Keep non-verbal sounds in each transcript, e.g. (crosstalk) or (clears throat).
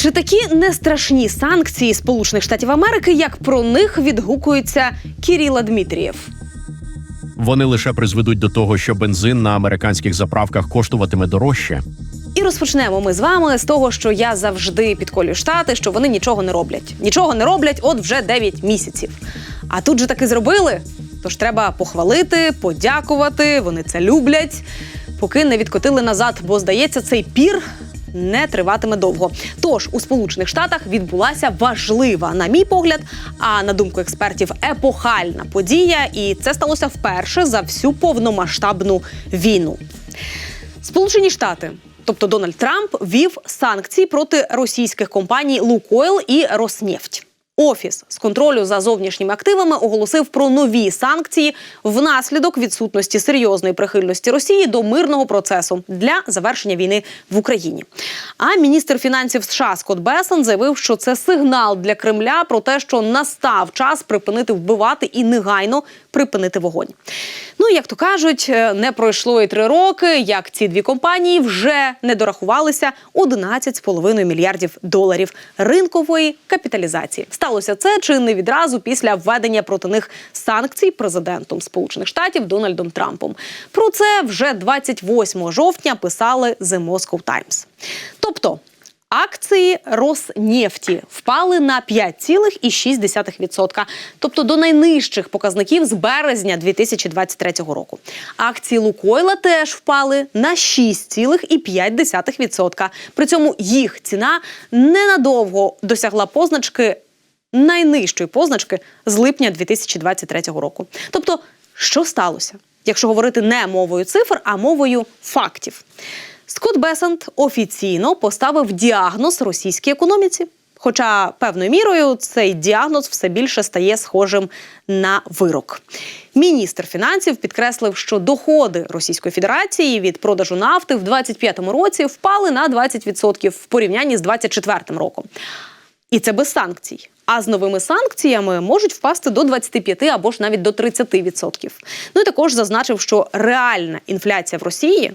Чи такі не страшні санкції Сполучених Штатів Америки, як про них відгукується Кіріла Дмитрієв? Вони лише призведуть до того, що бензин на американських заправках коштуватиме дорожче. І розпочнемо ми з вами з того, що я завжди підколюю штати, що вони нічого не роблять. Нічого не роблять, от вже 9 місяців. А тут же таки зробили. Тож треба похвалити, подякувати. Вони це люблять, поки не відкотили назад, бо здається, цей пір. Не триватиме довго. Тож у Сполучених Штатах відбулася важлива, на мій погляд, а на думку експертів, епохальна подія, і це сталося вперше за всю повномасштабну війну. Сполучені Штати, тобто Дональд Трамп, вів санкції проти російських компаній Лукойл і Роснефть. Офіс з контролю за зовнішніми активами оголосив про нові санкції внаслідок відсутності серйозної прихильності Росії до мирного процесу для завершення війни в Україні. А міністр фінансів США Скотт Бесон заявив, що це сигнал для Кремля про те, що настав час припинити вбивати і негайно припинити вогонь. Ну як то кажуть, е, не пройшло і три роки, як ці дві компанії вже не дорахувалися 11,5 мільярдів доларів ринкової капіталізації. Сталося це чи не відразу після введення проти них санкцій президентом Сполучених Штатів Дональдом Трампом. Про це вже 28 жовтня писали The Moscow Times. Тобто. Акції Роснефті впали на 5,6%, тобто до найнижчих показників з березня 2023 року. Акції Лукойла теж впали на 6,5%. При цьому їх ціна ненадовго досягла позначки найнижчої позначки з липня 2023 року. Тобто, що сталося, якщо говорити не мовою цифр, а мовою фактів? Скотт Бесант офіційно поставив діагноз російській економіці. Хоча певною мірою цей діагноз все більше стає схожим на вирок. Міністр фінансів підкреслив, що доходи Російської Федерації від продажу нафти в 2025 році впали на 20% в порівнянні з 2024 роком. І це без санкцій. А з новими санкціями можуть впасти до 25 або ж навіть до 30%. Ну і також зазначив, що реальна інфляція в Росії.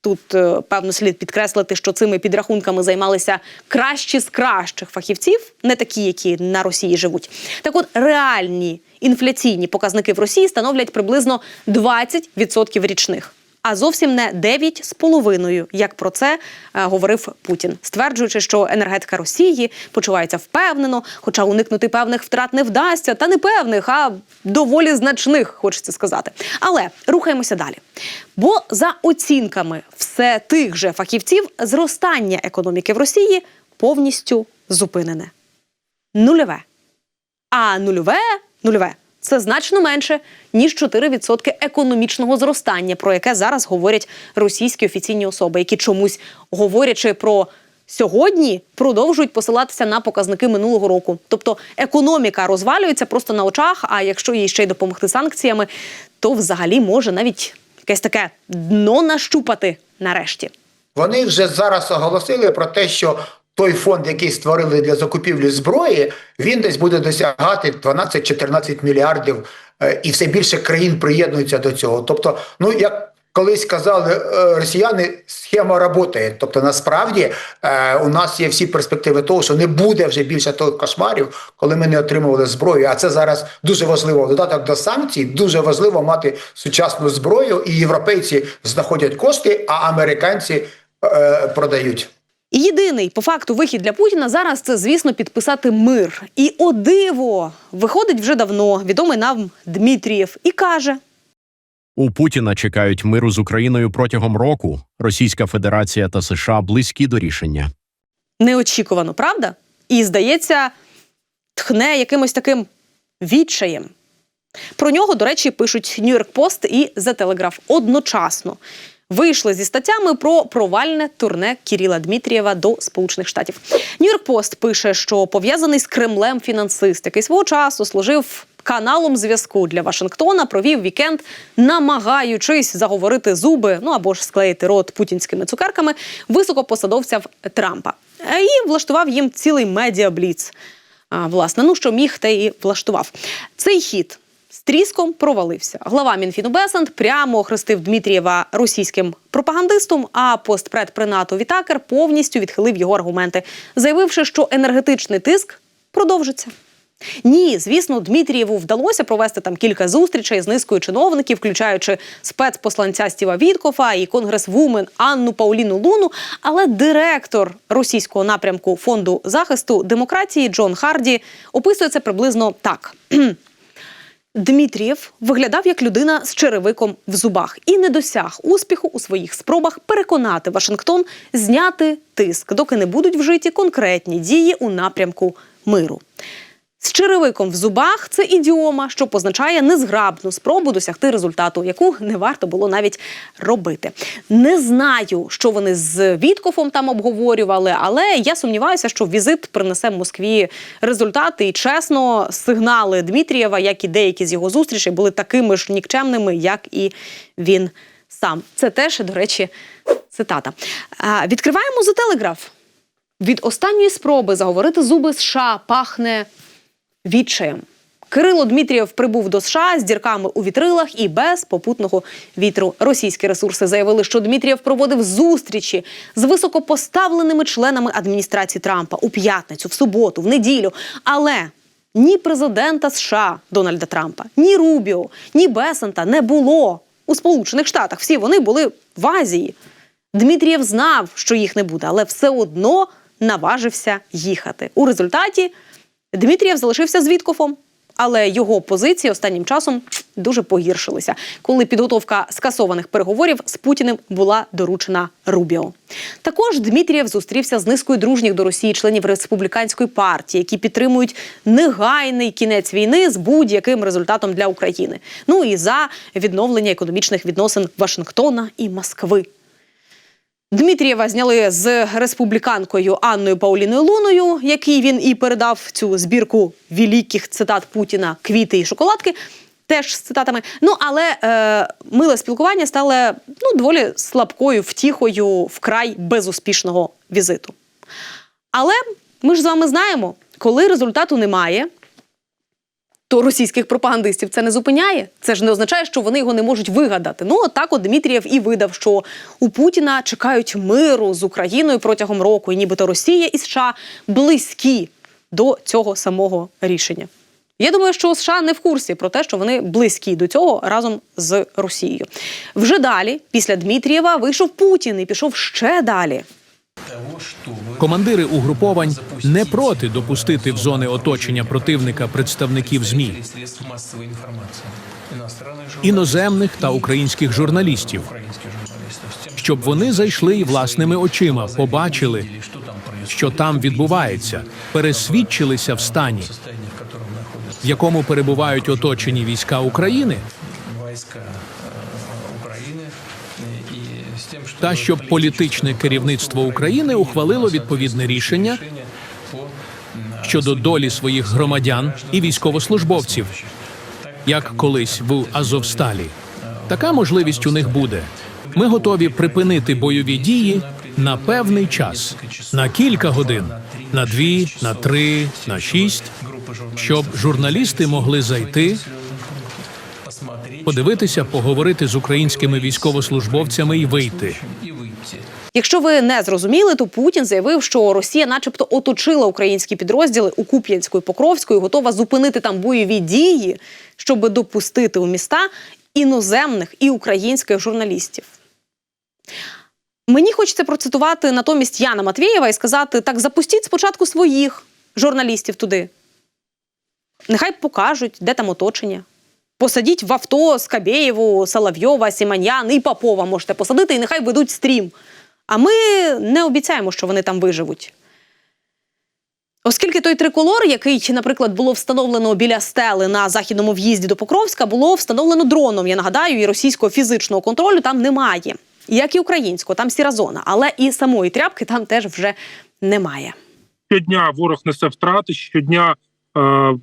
Тут е, певно слід підкреслити, що цими підрахунками займалися кращі з кращих фахівців, не такі, які на Росії живуть. Так, от реальні інфляційні показники в Росії становлять приблизно 20% річних. А зовсім не 9,5%, як про це е, говорив Путін, стверджуючи, що енергетика Росії почувається впевнено, хоча уникнути певних втрат не вдасться, та не певних, а доволі значних, хочеться сказати. Але рухаємося далі. Бо за оцінками все тих же фахівців, зростання економіки в Росії повністю зупинене. Нульове. А нульове нульове це значно менше ніж 4% економічного зростання, про яке зараз говорять російські офіційні особи, які чомусь говорячи про. Сьогодні продовжують посилатися на показники минулого року. Тобто економіка розвалюється просто на очах. А якщо їй ще й допомогти санкціями, то взагалі може навіть якесь таке дно нащупати нарешті. Вони вже зараз оголосили про те, що той фонд, який створили для закупівлі зброї, він десь буде досягати 12-14 мільярдів, е, і все більше країн приєднуються до цього. Тобто, ну як колись казали е, росіяни, схема працює. Тобто, насправді е, у нас є всі перспективи того, що не буде вже більше того кошмарів, коли ми не отримували зброю. А це зараз дуже важливо. Додаток до санкцій дуже важливо мати сучасну зброю, і європейці знаходять кошти, а американці продають. І єдиний по факту вихід для Путіна зараз це, звісно, підписати мир. І о диво виходить вже давно відомий нам Дмитрієв і каже: У Путіна чекають миру з Україною протягом року. Російська Федерація та США близькі до рішення. неочікувано, правда? І здається, тхне якимось таким відчаєм. Про нього, до речі, пишуть Нью-Йорк Пост і The Telegraph одночасно. Вийшли зі статтями про провальне турне Кіріла Дмитрієва до Сполучених Штатів. Нью-Йорк Пост пише, що пов'язаний з Кремлем фінансист, який свого часу служив каналом зв'язку для Вашингтона, провів вікенд, намагаючись заговорити зуби, ну або ж склеїти рот путінськими цукерками високопосадовця Трампа. І влаштував їм цілий медіабліц. А, власне, ну що міг, те і влаштував. Цей хід з тріском провалився. Глава Мінфіну Бесант прямо охрестив Дмитрієва російським пропагандистом, а постпред при НАТО Вітакер повністю відхилив його аргументи, заявивши, що енергетичний тиск продовжиться. Ні, звісно, Дмитрієву вдалося провести там кілька зустрічей з низкою чиновників, включаючи спецпосланця Стіва Віткофа і конгресвумен Анну Пауліну Луну. Але директор російського напрямку фонду захисту демократії Джон Харді описує це приблизно так. (clears throat) Дмитрієв виглядав як людина з черевиком в зубах і не досяг успіху у своїх спробах переконати Вашингтон зняти тиск, доки не будуть вжиті конкретні дії у напрямку миру. З черевиком в зубах це ідіома, що позначає незграбну спробу досягти результату, яку не варто було навіть робити. Не знаю, що вони з Віткофом там обговорювали, але я сумніваюся, що візит принесе Москві результати. І чесно, сигнали Дмитрієва, як і деякі з його зустрічей, були такими ж нікчемними, як і він сам. Це теж, до речі, цитата. А, Відкриваємо The Telegraph. Від останньої спроби заговорити зуби США пахне відчаєм. Кирило Дмитрієв прибув до США з дірками у вітрилах і без попутного вітру. Російські ресурси заявили, що Дмитрієв проводив зустрічі з високопоставленими членами адміністрації Трампа у п'ятницю, в суботу, в неділю. Але ні президента США Дональда Трампа, ні Рубіо, ні Бесанта не було у Сполучених Штатах. Всі вони були в Азії. Дмитрієв знав, що їх не буде, але все одно наважився їхати. У результаті Дмитрієв залишився з Віткофом, але його позиції останнім часом дуже погіршилися, коли підготовка скасованих переговорів з Путіним була доручена Рубіо. Також Дмитрієв зустрівся з низкою дружніх до Росії членів республіканської партії, які підтримують негайний кінець війни з будь-яким результатом для України. Ну і за відновлення економічних відносин Вашингтона і Москви. Дмитрієва зняли з республіканкою Анною Пауліною Луною, якій він і передав цю збірку великих цитат Путіна квіти і шоколадки. Теж з цитатами. Ну але е, миле спілкування стало ну доволі слабкою втіхою вкрай безуспішного візиту. Але ми ж з вами знаємо, коли результату немає, то російських пропагандистів це не зупиняє. Це ж не означає, що вони його не можуть вигадати. Ну, от так от Дмитрієв і видав, що у Путіна чекають миру з Україною протягом року, і нібито Росія і США близькі до цього самого рішення. Я думаю, що США не в курсі про те, що вони близькі до цього разом з Росією. Вже далі, після Дмитрієва, вийшов Путін і пішов ще далі. Командири угруповань не проти допустити в зони оточення противника представників ЗМІ, іноземних та українських журналістів, щоб вони зайшли і власними очима побачили, що там відбувається, пересвідчилися в стані, в якому перебувають оточені війська України, та щоб політичне керівництво України ухвалило відповідне рішення щодо долі своїх громадян і військовослужбовців, як колись в Азовсталі. Така можливість у них буде. Ми готові припинити бойові дії на певний час, на кілька годин, на дві, на три, на шість, щоб журналісти могли зайти, подивитися, поговорити з українськими військовослужбовцями і вийти. Якщо ви не зрозуміли, то Путін заявив, що Росія, начебто, оточила українські підрозділи у Куп'янську і Покровську і готова зупинити там бойові дії, щоб допустити у міста іноземних і українських журналістів. Мені хочеться процитувати натомість Яна Матвєєва і сказати: так запустіть спочатку своїх журналістів туди. Нехай покажуть, де там оточення. Посадіть в авто Скабєєву, Соловйова, Сіманян і Попова можете посадити, і нехай ведуть стрім. А ми не обіцяємо, що вони там виживуть. Оскільки той триколор, який, наприклад, було встановлено біля стели на західному в'їзді до Покровська, було встановлено дроном. Я нагадаю, і російського фізичного контролю там немає, як і українського, там сіра зона, але і самої тряпки там теж вже немає. щодня ворог несе втрати, щодня е,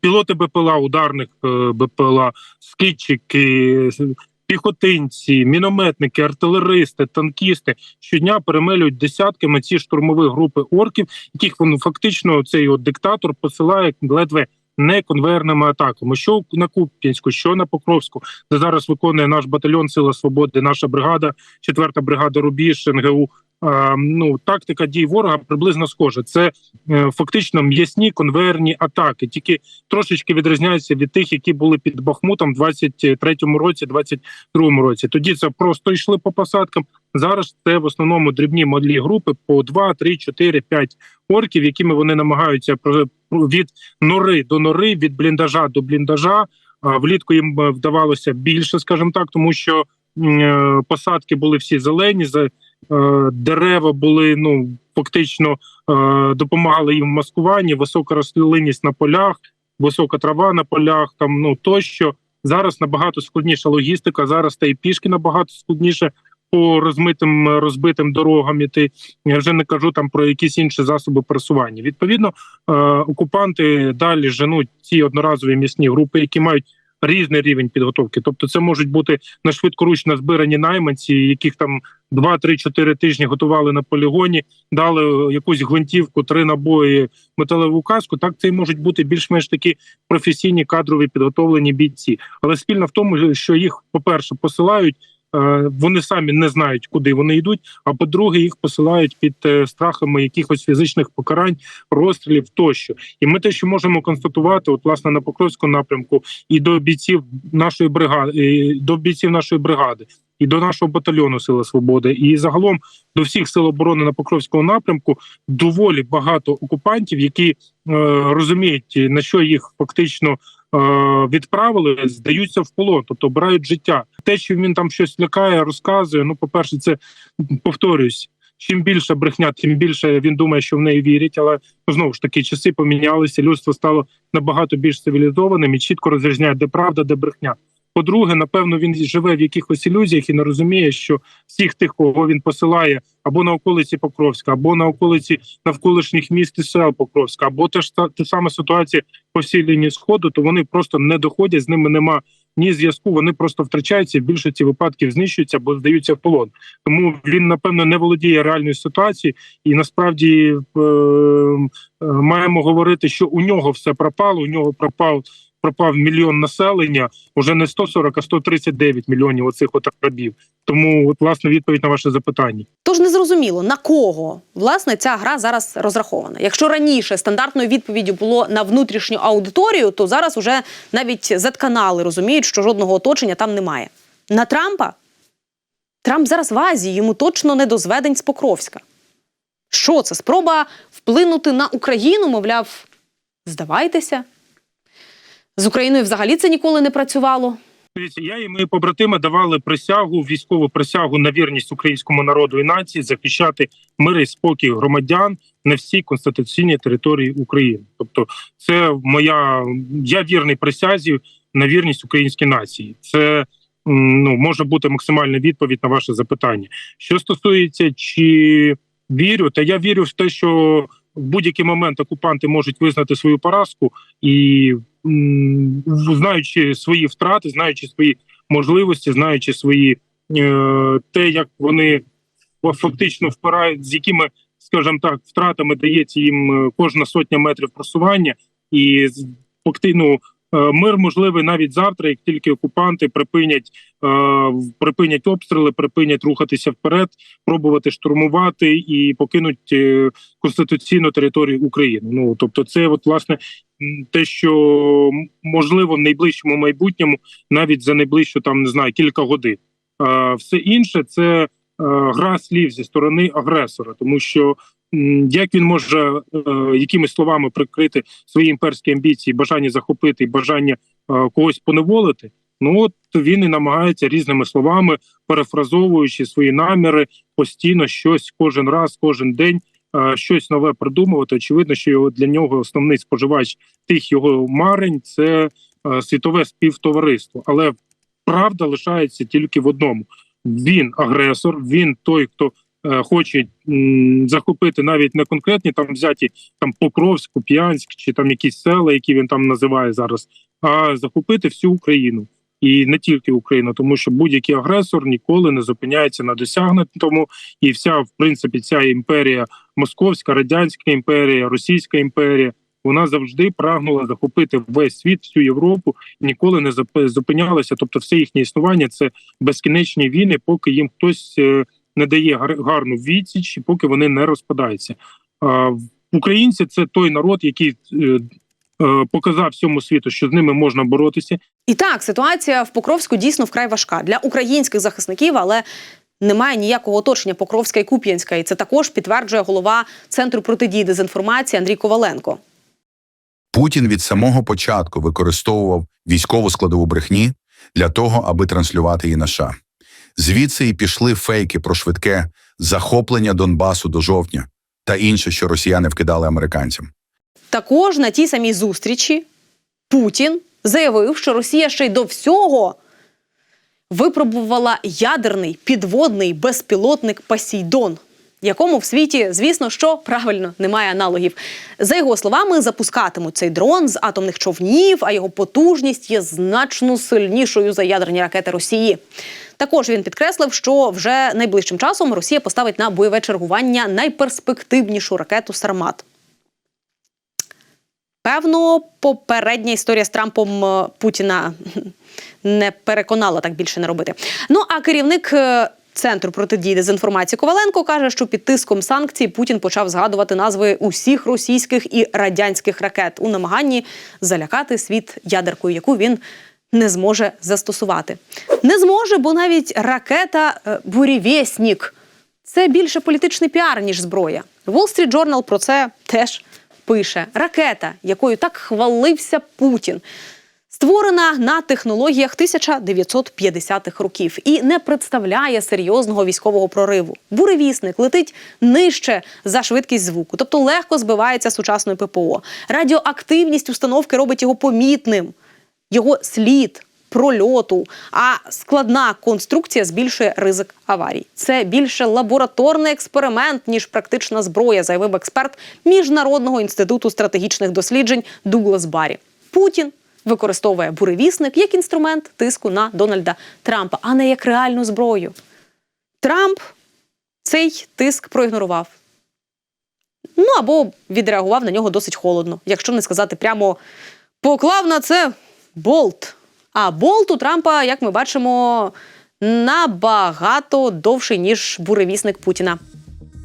пілоти БПЛА, ударних е, БПЛА, скидчики, піхотинці, мінометники, артилеристи, танкісти щодня перемелюють десятками ці штурмові групи орків, яких він фактично цей от диктатор посилає ледве неконвейерними атаками. Що на Куп'янську, що на Покровську, де зараз виконує наш батальйон Сила Свободи, наша бригада, 4-та бригада Рубіж, НГУ. Е, ну, тактика дій ворога приблизно схожа. Це е, фактично м'ясні конвейерні атаки, тільки трошечки відрізняються від тих, які були під Бахмутом в 23-му році, 22-му році. Тоді це просто йшли по посадкам. Зараз це в основному дрібні малі групи по 2, 3, 4, 5 орків, якими вони намагаються від нори до нори, від бліндажа до бліндажа. А Влітку їм е, вдавалося більше, скажімо так, тому що е, посадки були всі зелені, дерева були ну фактично е, допомагали їм в маскуванні, висока рослинність на полях, висока трава на полях, там ну тощо. Зараз набагато складніша логістика. Зараз та й пішки набагато складніше по розмитим е, розбитим дорогам іти. Я вже не кажу там про якісь інші засоби пересування. Відповідно, е, окупанти далі женуть ці одноразові місні групи, які мають різний рівень підготовки. Тобто, це можуть бути на швидкоручно збирані найманці, яких там 2-3-4 тижні готували на полігоні, дали якусь гвинтівку, три набої, металеву каску. Так це і можуть бути більш-менш такі професійні кадрові підготовлені бійці. Але спільно в тому, що їх, по-перше, посилають. Е, Вони самі не знають, куди вони йдуть. А по-друге, їх посилають під е, страхами якихось фізичних покарань, розстрілів тощо. І ми те, що можемо констатувати, от власне на Покровському напрямку, і до бійців нашої бригади, до бійців нашої бригади, і до нашого батальйону Сили Свободи, і загалом до всіх сил оборони на Покровському напрямку доволі багато окупантів, які е, розуміють на що їх фактично. Е, Відправили, здаються в полон, тобто обирають життя. Те, що він там щось лякає, розказує. Ну, по перше, це повторюсь. Чим більше брехня, тим більше він думає, що в неї вірять. Але ну, знову ж таки часи помінялися. Людство стало набагато більш цивілізованим і чітко розрізняє, де правда, де брехня. По-друге, напевно, він живе в якихось ілюзіях і не розуміє, що всіх тих, кого він посилає або на околиці Покровська, або на околиці навколишніх міст і сел Покровська, або теж та, та сама ситуація по всій лінії сходу, то вони просто не доходять, з ними нема ні зв'язку. Вони просто втрачаються в більшості випадків знищуються або здаються в полон. Тому він напевно не володіє реальною ситуацією, і насправді е, е, маємо говорити, що у нього все пропало. У нього пропав пропав мільйон населення, уже не 140, а 139 мільйонів оцих от рабів. Тому, от власне, відповідь на ваше запитання. Тож незрозуміло на кого власне ця гра зараз розрахована. Якщо раніше стандартною відповіддю було на внутрішню аудиторію, то зараз уже навіть Z-канали розуміють, що жодного оточення там немає. На Трампа Трамп зараз в Азії, йому точно не до зведень з Покровська. Що це? Спроба вплинути на Україну, мовляв, здавайтеся. З Україною взагалі це ніколи не працювало. Я і мої побратими давали присягу, військову присягу на вірність українському народу і нації захищати мир і спокій громадян на всій конституційній території України. Тобто, це моя я вірний присязі на вірність українській нації. Це ну може бути максимальна відповідь на ваше запитання. Що стосується чи вірю, та я вірю в те, що в будь-який момент окупанти можуть визнати свою поразку і знаючи свої втрати, знаючи свої можливості, знаючи свої е, те, як вони фактично впирають, з якими, скажімо так, втратами дається їм е, кожна сотня метрів просування, і з- факти- ну, мир можливий навіть завтра, як тільки окупанти припинять е, припинять обстріли, припинять рухатися вперед, пробувати штурмувати і покинуть е, конституційну територію України. Ну тобто, це от власне те, що можливо в найближчому майбутньому, навіть за найближчу там не знаю кілька годин. Все інше це е, гра слів зі сторони агресора, тому що як він може е, якимись словами прикрити свої імперські амбіції, бажання захопити бажання е, когось поневолити. Ну от він і намагається різними словами, перефразовуючи свої наміри, постійно щось кожен раз, кожен день е, щось нове придумувати. Очевидно, що його для нього основний споживач тих його марень це е, світове співтовариство. Але правда лишається тільки в одному: він агресор, він той, хто хоче захопити навіть не конкретні там взяті там Покровськ, Куп'янськ чи там якісь села, які він там називає зараз, а захопити всю Україну. І не тільки Україну, тому що будь-який агресор ніколи не зупиняється на досягнутому, і вся в принципі ця імперія, Московська, радянська імперія, Російська імперія, вона завжди прагнула захопити весь світ, всю Європу, ніколи не зупинялася. Тобто, все їхнє існування це безкінечні війни, поки їм хтось е, не дає гар- гарну відсіч, і поки вони не розпадаються. Українці це той народ, який е, е, показав всьому світу, що з ними можна боротися, І так, ситуація в Покровську дійсно вкрай важка для українських захисників, але немає ніякого оточення Покровська і Куп'янська. І це також підтверджує голова центру протидії дезінформації Андрій Коваленко. Путін від самого початку використовував військову складову брехні для того, аби транслювати її на США. Звідси і пішли фейки про швидке захоплення Донбасу до жовтня та інше, що росіяни вкидали американцям. Також на тій самій зустрічі Путін заявив, що Росія ще й до всього випробувала ядерний підводний безпілотник Посейдон, якому в світі, звісно, що правильно немає аналогів. За його словами, запускатимуть цей дрон з атомних човнів, а його потужність є значно сильнішою за ядерні ракети Росії. Також він підкреслив, що вже найближчим часом Росія поставить на бойове чергування найперспективнішу ракету Сармат. Певно, попередня історія з Трампом е, Путіна (laughs) не переконала так більше не робити. Ну а керівник центру протидії дезінформації Коваленко каже, що під тиском санкцій Путін почав згадувати назви усіх російських і радянських ракет у намаганні залякати світ ядеркою, яку він не зможе застосувати. Не зможе, бо навіть ракета е, «Бурєвєснік» – це більше політичний піар, ніж зброя. Wall Street Journal про це теж пише. Ракета, якою так хвалився Путін, створена на технологіях 1950-х років і не представляє серйозного військового прориву. Буревісник летить нижче за швидкість звуку, тобто легко збивається сучасною ППО. Радіоактивність установки робить його помітним. Його слід прольоту, а складна конструкція збільшує ризик аварій. Це більше лабораторний експеримент ніж практична зброя, заявив експерт міжнародного інституту стратегічних досліджень Дуглас Барі. Путін використовує буревісник як інструмент тиску на Дональда Трампа, а не як реальну зброю. Трамп цей тиск проігнорував. Ну або відреагував на нього досить холодно, якщо не сказати прямо поклав на це болт. А болт у Трампа, як ми бачимо, набагато довший, ніж буревісник Путіна.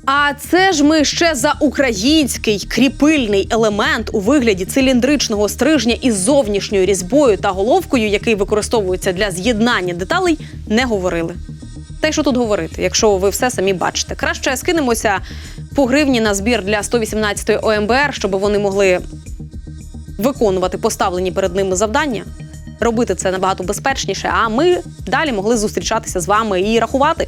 А це ж ми ще за український кріпильний елемент у вигляді циліндричного стрижня із зовнішньою різьбою та головкою, який використовується для з'єднання деталей, не говорили. Та й що тут говорити, якщо ви все самі бачите? Краще скинемося по гривні на збір для 118-ї ОМБР, щоб вони могли виконувати поставлені перед ними завдання. Робити це набагато безпечніше, а ми далі могли зустрічатися з вами і рахувати.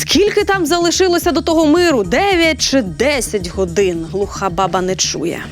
Скільки там залишилося до того миру? 9 чи 10 годин? Глуха баба не чує.